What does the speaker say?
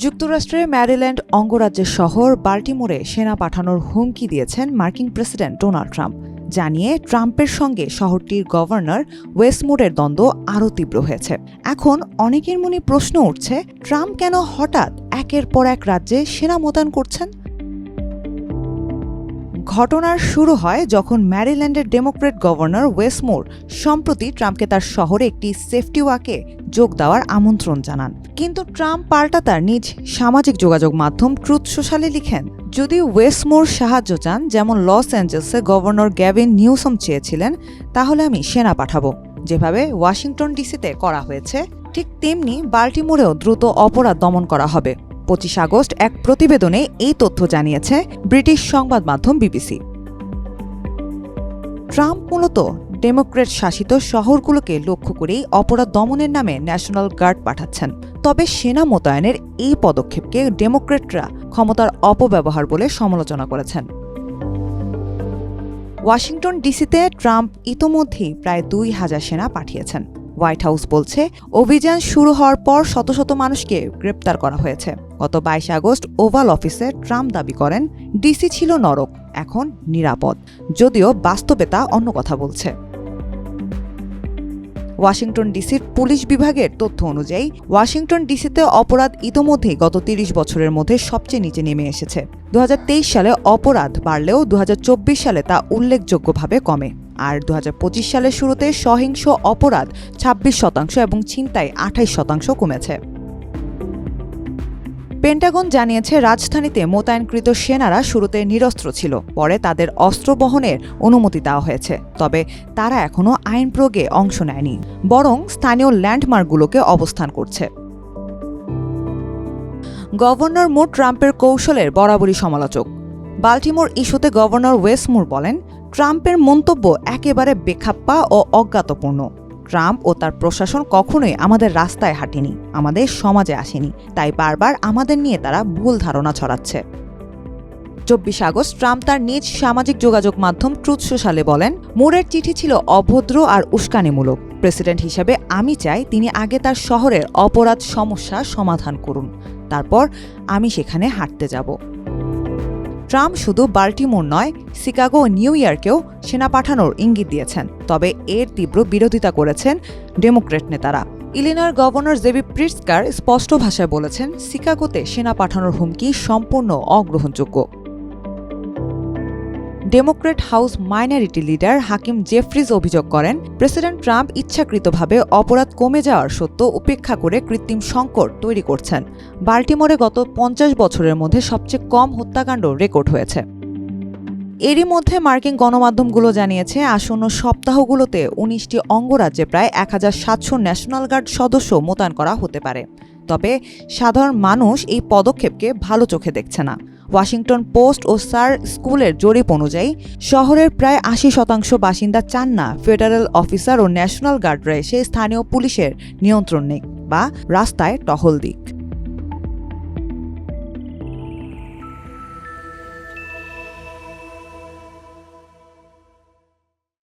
যুক্তরাষ্ট্রের ম্যারিল্যান্ড অঙ্গরাজ্যের শহর বাল্টিমোরে সেনা পাঠানোর হুমকি দিয়েছেন মার্কিন প্রেসিডেন্ট ডোনাল্ড ট্রাম্প, জানিয়ে ট্রাম্পের সঙ্গে শহরটির গভর্নর ওয়েস্টমোরের দ্বন্দ্ব আরও তীব্র হয়েছে। এখন অনেকের মনে প্রশ্ন উঠছে, ট্রাম্প কেন হঠাৎ একের পর এক রাজ্যে সেনা মোতায়েন করছেন? ঘটনার শুরু হয় যখন ম্যারিল্যান্ডের ডেমোক্রেট গভর্নর ওয়েসমোর সম্প্রতি ট্রাম্পকে তার শহরে একটি সেফটি ওয়াকে যোগ দেওয়ার আমন্ত্রণ জানান। কিন্তু ট্রাম্প পাল্টা তার নিজ সামাজিক যোগাযোগ মাধ্যম ট্রুথ সোশ্যালে লিখেন যদি ওয়েস্টমোর সাহায্য চান, যেমন লস অ্যাঞ্জেলসে গভর্নর গ্যাভিন নিউসম চেয়েছিলেন, তাহলে আমি সেনা পাঠাবো। যেভাবে ওয়াশিংটন ডিসিতে করা হয়েছে, ঠিক তেমনি বাল্টিমোরেও দ্রুত অপরাধ দমন করা হবে। পঁচিশ আগস্ট এক প্রতিবেদনে এই তথ্য জানিয়েছে ব্রিটিশ সংবাদ মাধ্যম বিবিসি। ট্রাম্প মূলত ডেমোক্রেট শাসিত শহরগুলোকে লক্ষ্য করেই অপরাধ দমনের নামে ন্যাশনাল গার্ড পাঠাচ্ছেন। তবে সেনা মোতায়েনের এই পদক্ষেপকে ডেমোক্রেটরা ক্ষমতার অপব্যবহার বলে সমালোচনা করেছেন। ওয়াশিংটন ডিসিতে ট্রাম্প ইতোমধ্যেই প্রায় দুই হাজার সেনা পাঠিয়েছেন। হোয়াইট হাউস বলছে, অভিযান শুরু হওয়ার পর শত শত মানুষকে গ্রেপ্তার করা হয়েছে। গত বাইশ আগস্ট ওভাল অফিসে ট্রাম্প দাবি করেন, ডিসি ছিল নরক, এখন নিরাপদ। যদিও বাস্তবে তা অন্য কথা বলছে। ওয়াশিংটন ডিসির পুলিশ বিভাগের তথ্য অনুযায়ী, ওয়াশিংটন ডিসিতে অপরাধ ইতোমধ্যেই গত তিরিশ বছরের মধ্যে সবচেয়ে নিচে নেমে এসেছে। দু হাজার তেইশ সালে অপরাধ বাড়লেও দু হাজার চব্বিশ সালে তা উল্লেখযোগ্যভাবে কমে। আর দু হাজার পঁচিশ সালের শুরুতে সহিংস অপরাধ ২৬ শতাংশ এবং ছিনতাই আঠাইশ শতাংশ কমেছে। পেন্টাগন জানিয়েছে, রাজধানীতে মোতায়েনকৃত সেনারা শুরুতে নিরস্ত্র ছিল। পরে তাদের অস্ত্র বহনের অনুমতি দেওয়া হয়েছে। তবে তারা এখনও আইন প্রয়োগে অংশ নেয়নি, বরং স্থানীয় ল্যান্ডমার্কগুলোকে অবস্থান করছে। গভর্নর মোট ট্রাম্পের কৌশলের বরাবরই সমালোচক। বাল্টিমোর ইস্যুতে গভর্নর ওয়েস্টমুর বলেন, ট্রাম্পের মন্তব্য একেবারে বেখাপ্পা ও অজ্ঞাতপূর্ণ। ট্রাম্প ও তার প্রশাসন কখনোই আমাদের রাস্তায় হাঁটেনি, আমাদের সমাজে আসেনি। তাই বারবার আমাদের নিয়ে তারা ভুল ধারণা ছড়াচ্ছে। চব্বিশ আগস্ট ট্রাম্প তার নিজ সামাজিক যোগাযোগ মাধ্যম ট্রুথ সোশ্যালে বলেন, মুরের চিঠি ছিল অভদ্র আর উস্কানিমূলক। প্রেসিডেন্ট হিসেবে আমি চাই তিনি আগে তার শহরের অপরাধ সমস্যা সমাধান করুন। তারপর আমি সেখানে হাঁটতে যাব। ট্রাম্প শুধু বাল্টিমোর নয়, শিকাগো ও নিউ ইয়র্কেও সেনা পাঠানোর ইঙ্গিত দিয়েছেন। তবে এর তীব্র বিরোধিতা করেছেন ডেমোক্রেট নেতারা। ইলিনার গভর্নর জেবি প্রিটস্কার স্পষ্ট ভাষায় বলেছেন, শিকাগোতে সেনা পাঠানোর হুমকি সম্পূর্ণ অগ্রহণযোগ্য। Democrat house minority leader Hakeem Jeffries অভিযোগ করেন, প্রেসিডেন্ট ট্রাম্প ইচ্ছাকৃতভাবে অপরাধ কমে যাওয়ার সত্য উপেক্ষা করে কৃত্রিম সংকট তৈরি করছেন। বাল্টিমোরে গত পঞ্চাশ বছরের মধ্যে সবচেয়ে কম হত্যাকাণ্ড রেকর্ড হয়েছে। এরই মধ্যে মার্কিন গণমাধ্যমগুলো জানিয়েছে, আসন্ন সপ্তাহগুলোতে উনিশটি অঙ্গরাজ্যে প্রায় এক হাজার সাতশো ন্যাশনাল গার্ড সদস্য মোতায়েন করা হতে পারে। তবে সাধারণ মানুষ এই পদক্ষেপকে ভালো চোখে দেখছে না। ওয়াশিংটন পোস্ট ও সার স্কুলের জরিপ অনুযায়ী, শহরের প্রায় আশি শতাংশ বাসিন্দা চান না ফেডারেল অফিসার ও ন্যাশনাল গার্ডরা এসে স্থানীয় পুলিশের নিয়ন্ত্রণ নেই বা রাস্তায় টহল দিক।